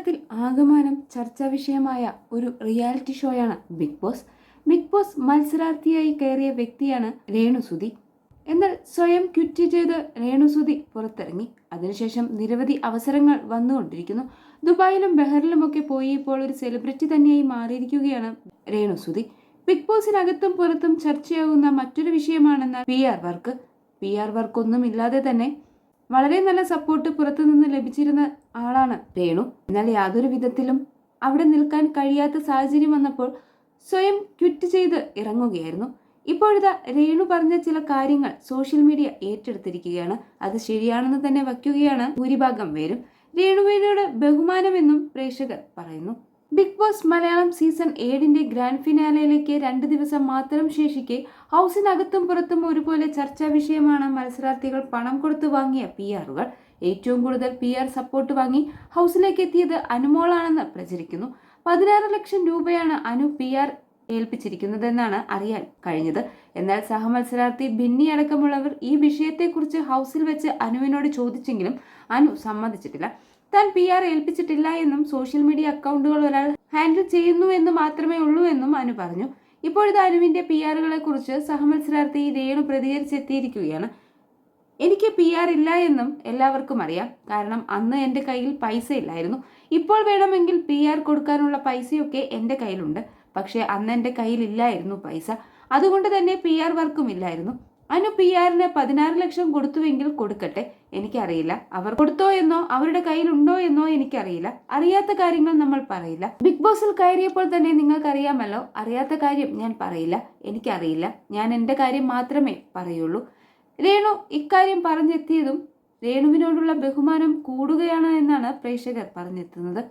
കേരളത്തിൽ ആകമാനം ചർച്ചാ വിഷയമായ ഒരു റിയാലിറ്റി ഷോയാണ് ബിഗ് ബോസ്. ബിഗ് ബോസ് മത്സരാർത്ഥിയായി കയറിയ വ്യക്തിയാണ് രേണുസുതി. എന്നാൽ സ്വയം ക്വിറ്റ് ചെയ്ത് രേണുസുതി പുറത്തിറങ്ങി. അതിനുശേഷം നിരവധി അവസരങ്ങൾ വന്നുകൊണ്ടിരിക്കുന്നു. ദുബായിലും ബഹറിലുമൊക്കെ പോയി ഇപ്പോൾ ഒരു സെലിബ്രിറ്റി തന്നെയായി മാറിയിരിക്കുകയാണ് രേണുസുതി. ബിഗ് ബോസിനകത്തും പുറത്തും ചർച്ചയാകുന്ന മറ്റൊരു വിഷയമാണെന്ന P R work. P R work ഒന്നുമില്ലാതെ തന്നെ വളരെ നല്ല സപ്പോർട്ട് പുറത്തുനിന്ന് ലഭിച്ചിരുന്ന ആളാണ് രേണു. എന്നാൽ യാതൊരു വിധത്തിലും അവിടെ നിൽക്കാൻ കഴിയാത്ത സാഹചര്യം വന്നപ്പോൾ സ്വയം ക്വിറ്റ് ചെയ്ത് ഇറങ്ങുകയായിരുന്നു. ഇപ്പോഴിതാ രേണു പറഞ്ഞ ചില കാര്യങ്ങൾ സോഷ്യൽ മീഡിയ ഏറ്റെടുത്തിരിക്കുകയാണ്. അത് ശരിയാണെന്ന് തന്നെ വയ്ക്കുകയാണ് ഭൂരിഭാഗം പേരും. രേണുവിനോട് ബഹുമാനമെന്നും പ്രേക്ഷകർ പറയുന്നു. ബിഗ് ബോസ് മലയാളം സീസൺ ഏഴിന്റെ ഗ്രാൻഡ് ഫിനാലയിലേക്ക് രണ്ട് ദിവസം മാത്രം ശേഷിക്കെ ഹൗസിനകത്തും പുറത്തും ഒരുപോലെ ചർച്ചാ വിഷയമാണ് മത്സരാർത്ഥികൾ പണം കൊടുത്തു വാങ്ങിയ പി ആറുകൾ. ഏറ്റവും കൂടുതൽ പി ആർ സപ്പോർട്ട് വാങ്ങി ഹൗസിലേക്ക് എത്തിയത് അനുമോളാണെന്ന് പ്രചരിക്കുന്നു. പതിനാറ് ലക്ഷം രൂപയാണ് അനു പി ആർ ഏൽപ്പിച്ചിരിക്കുന്നതെന്നാണ് അറിയാൻ കഴിഞ്ഞത്. എന്നാൽ സഹമത്സരാർത്ഥി ബിന്നി അടക്കമുള്ളവർ ഈ വിഷയത്തെക്കുറിച്ച് ഹൗസിൽ വെച്ച് അനുവിനോട് ചോദിച്ചെങ്കിലും അനു സമ്മതിച്ചിട്ടില്ല. താൻ പി ആർ ഏൽപ്പിച്ചിട്ടില്ല എന്നും സോഷ്യൽ മീഡിയ അക്കൗണ്ടുകൾ ഒരാൾ ഹാൻഡിൽ ചെയ്യുന്നു എന്ന് മാത്രമേ ഉള്ളൂ എന്നും അനു പറഞ്ഞു. ഇപ്പോഴത്തെ അനുവിന്റെ പി ആറുകളെ കുറിച്ച് സഹമത്സരാർത്ഥി രേണു പ്രതികരിച്ചെത്തിയിരിക്കുകയാണ്. എനിക്ക് പി ആർ ഇല്ല എന്നും എല്ലാവർക്കും അറിയാം. കാരണം അന്ന് എന്റെ കയ്യിൽ പൈസ ഇല്ലായിരുന്നു ഇപ്പോൾ വേണമെങ്കിൽ പി ആർ കൊടുക്കാനുള്ള പൈസയൊക്കെ എന്റെ കയ്യിലുണ്ട്. പക്ഷേ അന്ന് എന്റെ കയ്യിൽ ഇല്ലായിരുന്നു പൈസ. അതുകൊണ്ട് തന്നെ പി ആർ വർക്കും ഇല്ലായിരുന്നു. അനു പി ആറിന് പതിനാറ് ലക്ഷം കൊടുത്തുവെങ്കിൽ കൊടുക്കട്ടെ. എനിക്കറിയില്ല. അവർ കൊടുത്തോ എന്നോ അവരുടെ കയ്യിലുണ്ടോ എന്നോ എനിക്കറിയില്ല. അറിയാത്ത കാര്യങ്ങൾ നമ്മൾ പറയില്ല. ബിഗ് ബോസിൽ കയറിയപ്പോൾ തന്നെ നിങ്ങൾക്കറിയാമല്ലോ. അറിയാത്ത കാര്യം ഞാൻ പറയില്ല. എനിക്കറിയില്ല. ഞാൻ എന്റെ കാര്യം മാത്രമേ പറയുള്ളൂ. രേണു ഇക്കാര്യം പറഞ്ഞെത്തിയതും രേണുവിനോടുള്ള ബഹുമാനം കൂടുകയാണ് എന്നാണ് പ്രേക്ഷകർ പറഞ്ഞെത്തുന്നത്.